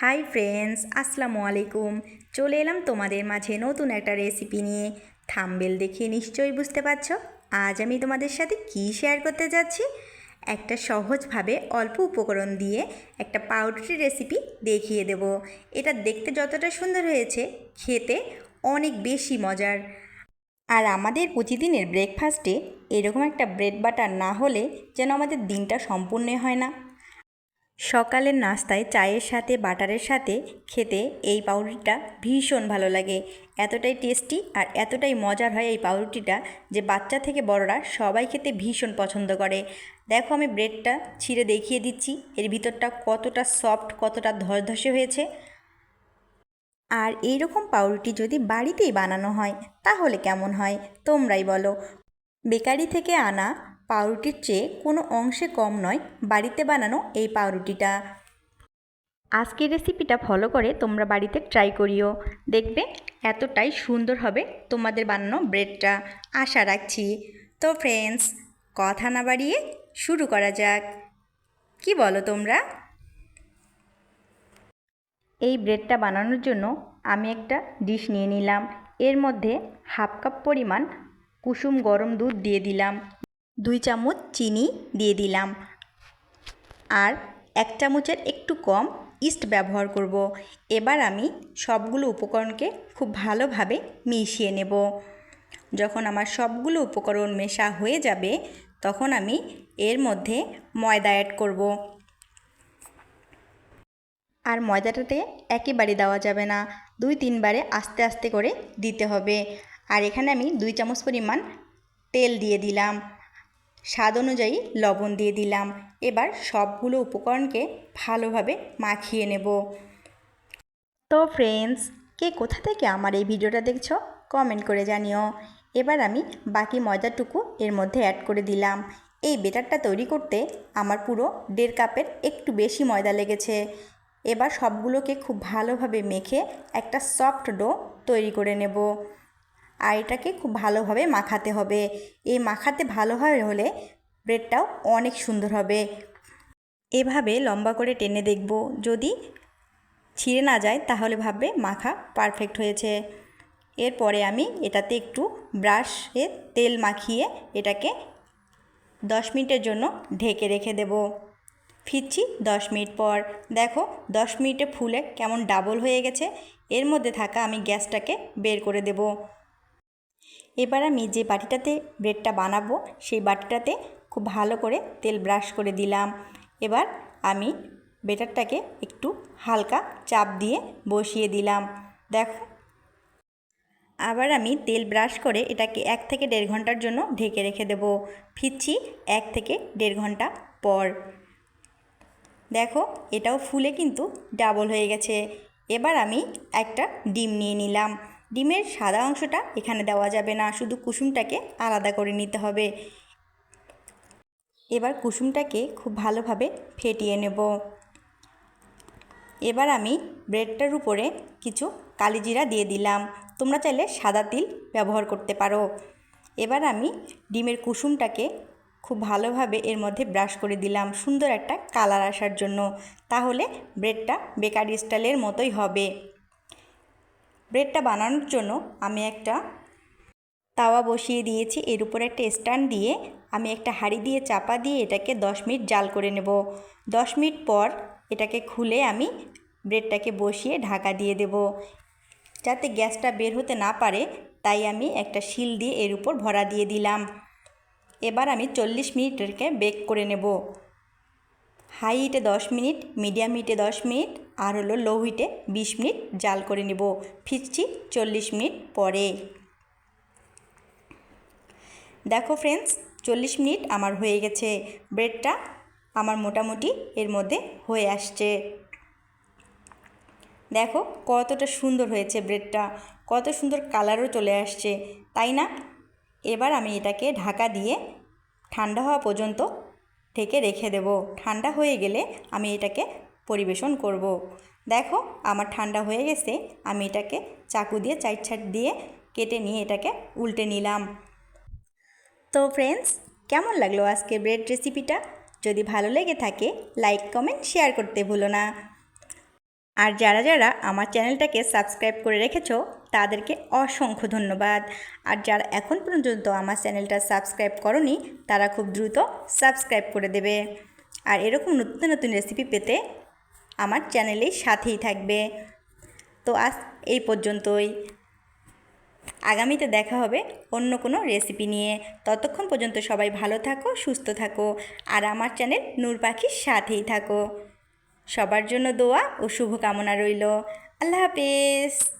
Hi friends আসসালামু আলাইকুম। চলে এলাম তোমাদের মাঝে নতুন একটা রেসিপি নিয়ে। থাম্বেল দেখে নিশ্চয়ই বুঝতে পারছ। আজ আমি তোমাদের সাথে কি শেয়ার করতে যাচ্ছি? একটা সহজভাবে অল্প উপকরণ দিয়ে একটা পাউরুটি রেসিপি দেখিয়ে দেব। এটা দেখতে যতটা সুন্দর হয়েছে, খেতে অনেক বেশি মজার। আর আমাদের প্রতিদিনের ব্রেকফাস্টে এরকম একটা ব্রেড বাটার না হলে যেন আমাদের দিনটা সম্পূর্ণ হয় না। সকালের নাস্তায় চায়ের সাথে, বাটারের সাথে খেতে এই পাউরুটিটা ভীষণ ভালো লাগে। এতটাই টেস্টি আর এতটাই মজার হয় এই পাউরুটিটা যে বাচ্চা থেকে বড়রা সবাই খেতে ভীষণ পছন্দ করে। দেখো আমি ব্রেডটা ছিঁড়ে দেখিয়ে দিচ্ছি। এর ভিতরটা কতটা সফট, কতটা ধসধসে হয়েছে। আর এইরকম পাউরুটি যদি বাড়িতেই বানানো হয়, তাহলে কেমন হয়? তোমরাই বলো। বেকারি থেকে আনা পাউরুটির চেয়ে কোনো অংশে কম নয়, বাড়িতে বানানো এই পাউরুটিটা। আজকের রেসিপিটা ফলো করে তোমরা বাড়িতে ট্রাই করিও। দেখবে এতটাই সুন্দর হবে তোমাদের বানানো ব্রেডটা আশা রাখছি। তো ফ্রেন্ডস কথা না বাড়িয়ে শুরু করা যাক। কি বলো তোমরা? এই ব্রেডটা বানানোর জন্য আমি একটা ডিশ নিয়ে নিলাম। এর মধ্যে হাফ কাপ পরিমাণ কুসুম গরম দুধ দিয়ে দিলাম। দুই চামচ চিনি দিয়ে দিলাম। আর এক চামচের একটু কম ইস্ট ব্যবহার করব। এবার আমি সবগুলো উপকরণকে খুব ভালোভাবে মিশিয়ে নেব। যখন আমার সবগুলো উপকরণ মেশা হয়ে যাবে, তখন আমি এর মধ্যে ময়দা অ্যাড করব। আর ময়দাটাতে একেবারে দেওয়া যাবে না, দুই তিনবারে আস্তে আস্তে করে দিতে হবে। আর এখানে আমি দুই চামচ পরিমাণ তেল দিয়ে দিলাম। স্বাদ অনুযায়ী লবণ দিয়ে দিলাম। এবার সবগুলো উপকরণকে ভালোভাবে মাখিয়ে নেব। তো ফ্রেন্ডস কে কোথা থেকে আমার এই ভিডিওটা দেখছ? কমেন্ট করে জানিও। এবার আমি বাকি ময়দাটুকু এর মধ্যে অ্যাড করে দিলাম। এই বেটারটা তৈরি করতে আমার পুরো দেড় কাপের একটু বেশি ময়দা লেগেছে। এবার সবগুলোকে খুব ভালোভাবে মেখে একটা সফট ডো তৈরি করে নেব। আর এটাকে খুব ভালোভাবে মাখাতে হবে। এই মাখাতে ভালোভাবে হলে ব্রেডটাও অনেক সুন্দর হবে। এভাবে লম্বা করে টেনে দেখব। যদি ছিঁড়ে না যায় তাহলে ভাববে মাখা পারফেক্ট হয়েছে। এরপরে আমি এটাতে একটু ব্রাশে তেল মাখিয়ে এটাকে দশ মিনিটের জন্য ঢেকে রেখে দেব। ফিরছি দশ মিনিট পর। দেখো দশ মিনিটে ফুলে কেমন ডাবল হয়ে গেছে। এর মধ্যে থাকা আমি গ্যাসটাকে বের করে দেব। এবার আমি যে বাটিটাতে ব্রেডটা বানাবো, সেই বাটিটাতে খুব ভালো করে তেল ব্রাশ করে দিলাম। এবার আমি বেটারটাকে একটু হালকা চাপ দিয়ে বসিয়ে দিলাম। দেখো। আবার আমি তেল ব্রাশ করে এটাকে এক থেকে দেড় ঘণ্টার জন্য ঢেকে রেখে দেব। ফিরছি এক থেকে দেড় ঘণ্টা পর। দেখো, এটাও ফুলে কিন্তু ডাবল হয়ে গেছে। এবার আমি একটা ডিম নিয়ে নিলাম। ডিমের সাদা অংশটা এখানে দেওয়া যাবে না, শুধু কুসুমটাকে আলাদা করে নিতে হবে। এবার কুসুমটাকে খুব ভালোভাবে ফেটিয়ে নেব। এবার আমি ব্রেডটার উপরে কিছু কালিজিরা দিয়ে দিলাম। তোমরা চাইলে সাদা তিল ব্যবহার করতে পারো। এবার আমি ডিমের কুসুমটাকে খুব ভালোভাবে এর মধ্যে ব্রাশ করে দিলাম সুন্দর একটা কালার আসার জন্য। তাহলে ব্রেডটা বেকারি স্টাইলের মতোই হবে। ব্রেডটা বানানোর জন্য আমি একটা তাওয়া বসিয়ে দিয়েছি। এর উপরে একটা স্ট্যান্ড দিয়ে আমি একটা হাঁড়ি দিয়ে চাপা দিয়ে এটাকে দশ মিনিট জাল করে নেব। দশ মিনিট পর এটাকে খুলে আমি ব্রেডটাকে বসিয়ে ঢাকা দিয়ে দেব। যাতে গ্যাসটা বের হতে না পারে, তাই আমি একটা শিল দিয়ে এর উপর ভরা দিয়ে দিলাম। এবার আমি চল্লিশ মিনিটকে বেক করে নেব। হাই হিটে দশ মিনিট, মিডিয়াম হিটে দশ মিনিট, আর হলো লো হিটে বিশ মিনিট জাল করে নেব। ফিরছি চল্লিশ মিনিট পরে। দেখো ফ্রেন্ডস চল্লিশ মিনিট আমার হয়ে গেছে। ব্রেডটা আমার মোটামুটি এর মধ্যে হয়ে আসছে। দেখো কতটা সুন্দর হয়েছে ব্রেডটা, কত সুন্দর কালারও চলে আসছে। তাই না? এবার আমি এটাকে ঢাকা দিয়ে ঠান্ডা হওয়া পর্যন্ত ঢেকে রেখে দেব। ঠান্ডা হয়ে গেলে আমি এটাকে পরিবেশন করব। দেখো, আমার ঠান্ডা হয়ে গেছে। আমি এটাকে চাকু দিয়ে, চাইট ছাট দিয়ে কেটে নিয়ে এটাকে উল্টে নিলাম। তো ফ্রেন্ডস কেমন লাগল আজকে ব্রেড রেসিপিটা যদি ভালো লেগে থাকে লাইক কমেন্ট শেয়ার করতে ভুলো না। আর যারা যারা আমার চ্যানেলটাকে সাবস্ক্রাইব করে রেখেছো তাদেরকে অসংখ্য ধন্যবাদ। আর যারা এখন পর্যন্ত আমার চ্যানেলটা সাবস্ক্রাইব করনি, তারা খুব দ্রুত সাবস্ক্রাইব করে দেবে। আর এরকম নতুন নতুন রেসিপি পেতে আমার চ্যানেলের সাথেই থাকবে। তো আজ এই পর্যন্তই। আগামীতে দেখা হবে অন্য কোনো রেসিপি নিয়ে। ততক্ষণ পর্যন্ত সবাই ভালো থাকো, সুস্থ থাকো। আর আমার চ্যানেল নূর পাখির সাথেই থাকো। সবার জন্য দোয়া ও শুভকামনা রইল। আল্লাহ হাফেজ।